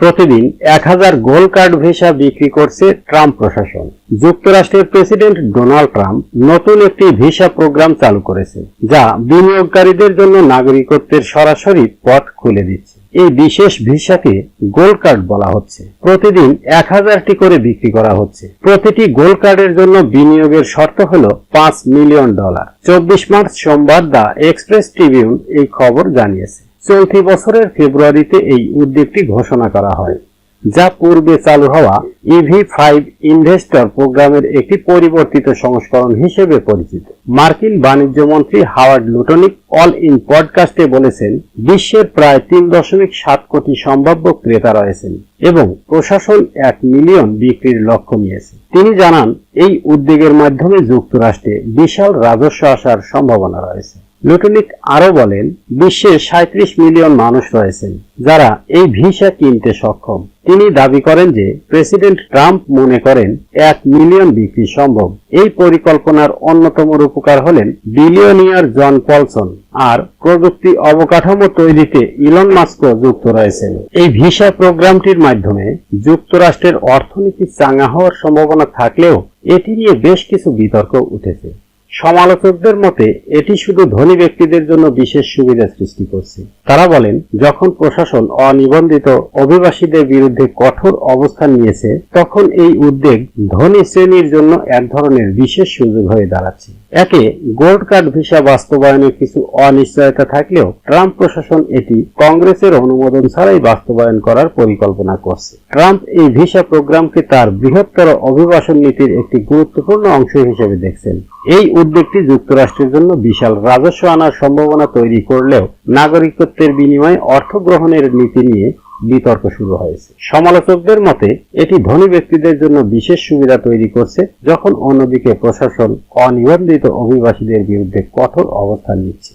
প্রতিদিন এক হাজার গোল কার্ড ভিসা বিক্রি করছে ট্রাম্প প্রশাসন। যুক্তরাষ্ট্রের প্রেসিডেন্ট ডোনাল্ড ট্রাম্প নতুন একটি ভিসা প্রোগ্রাম চালু করেছে, যা বিনিয়োগকারীদের জন্য নাগরিকত্বের সরাসরি পথ খুলে দিচ্ছে। এই বিশেষ ভিসাকে গোল্ড কার্ড বলা হচ্ছে। প্রতিদিন এক হাজারটি করে বিক্রি করা হচ্ছে। প্রতিটি গোল্ড কার্ডের জন্য বিনিয়োগের শর্ত হল পাঁচ মিলিয়ন ডলার। চব্বিশ মার্চ সোমবার দ্য এক্সপ্রেস ট্রিবিউন এই খবর জানিয়েছে। চলতি বছরের ফেব্রুয়ারিতে এই উদ্যোগটি ঘোষণা করা হয়, যা পূর্বে চালু হওয়া ইভি ফাইভ ইনভেস্টর প্রোগ্রামের একটি পরিবর্তিত সংস্করণ হিসেবে পরিচিত। মার্কিন বাণিজ্য মন্ত্রী হাওয়ার্ড লুটনিক অল ইন পডকাস্টে বলেছেন, বিশ্বের প্রায় তিন দশমিক সাত কোটি সম্ভাব্য ক্রেতা রয়েছেন এবং প্রশাসন এক মিলিয়ন বিক্রির লক্ষ্য নিয়েছে। তিনি জানান, এই উদ্যোগের মাধ্যমে যুক্তরাষ্ট্রে বিশাল রাজস্ব আসার সম্ভাবনা রয়েছে। লুটনিক আরও বলেন বিশ্বে সাঁত্রিশ মিলিয়ন মানুষ রয়েছেন, যারা এই ভিসা কিনতে সক্ষম। তিনি দাবি করেন যে, প্রেসিডেন্ট ট্রাম্প মনে করেন, এক মিলিয়ন বিক্রি সম্ভব। এই পরিকল্পনার অন্যতম রূপকার হলেন বিলিয়নিয়ার জন পলসন আর প্রযুক্তি অবকাঠামো তৈরিতে ইলন মাস্কও যুক্ত রয়েছেন। এই ভিসা প্রোগ্রামটির মাধ্যমে যুক্তরাষ্ট্রের অর্থনীতি চাঙ্গা হওয়ার সম্ভাবনা থাকলেও এটি নিয়ে বেশ কিছু বিতর্ক উঠেছে। সমালোচকদের মতে, এটি শুধু ধনী ব্যক্তিদের জন্য বিশেষ সুবিধা সৃষ্টি করছে। তারা বলেন, যখন প্রশাসন অনিবন্ধিত অভিবাসীদের বিরুদ্ধে কঠোর অবস্থান নিয়েছে, তখন এই উদ্যোগ ধনী শ্রেণির জন্য এক ধরনের বিশেষ সুযোগ হয়ে দাঁড়াচ্ছে। একে গোল্ড কার্ড ভিসা বাস্তবায়নের কিছু অনিশ্চয়তা থাকলেও ট্রাম্প প্রশাসন এটি কংগ্রেসের অনুমোদন ছাড়াই বাস্তবায়ন করার পরিকল্পনা করছে। ট্রাম্প এই ভিসা প্রোগ্রামকে তার বৃহত্তর অভিবাসন নীতির একটি গুরুত্বপূর্ণ অংশ হিসেবে দেখছেন। এই উদ্যোগটি যুক্তরাষ্ট্রের জন্য বিশাল রাজস্ব আনার সম্ভাবনা তৈরি করলেও নাগরিকত্বের বিনিময়ে অর্থ গ্রহণের নীতি নিয়ে বিতর্ক শুরু হয়েছে। সমালোচকদের মতে, এটি ধনী ব্যক্তিদের জন্য বিশেষ সুবিধা তৈরি করছে যখন অন্যদিকে প্রশাসন অনিবন্ধিত অভিবাসীদের বিরুদ্ধে কঠোর অবস্থান নিচ্ছে।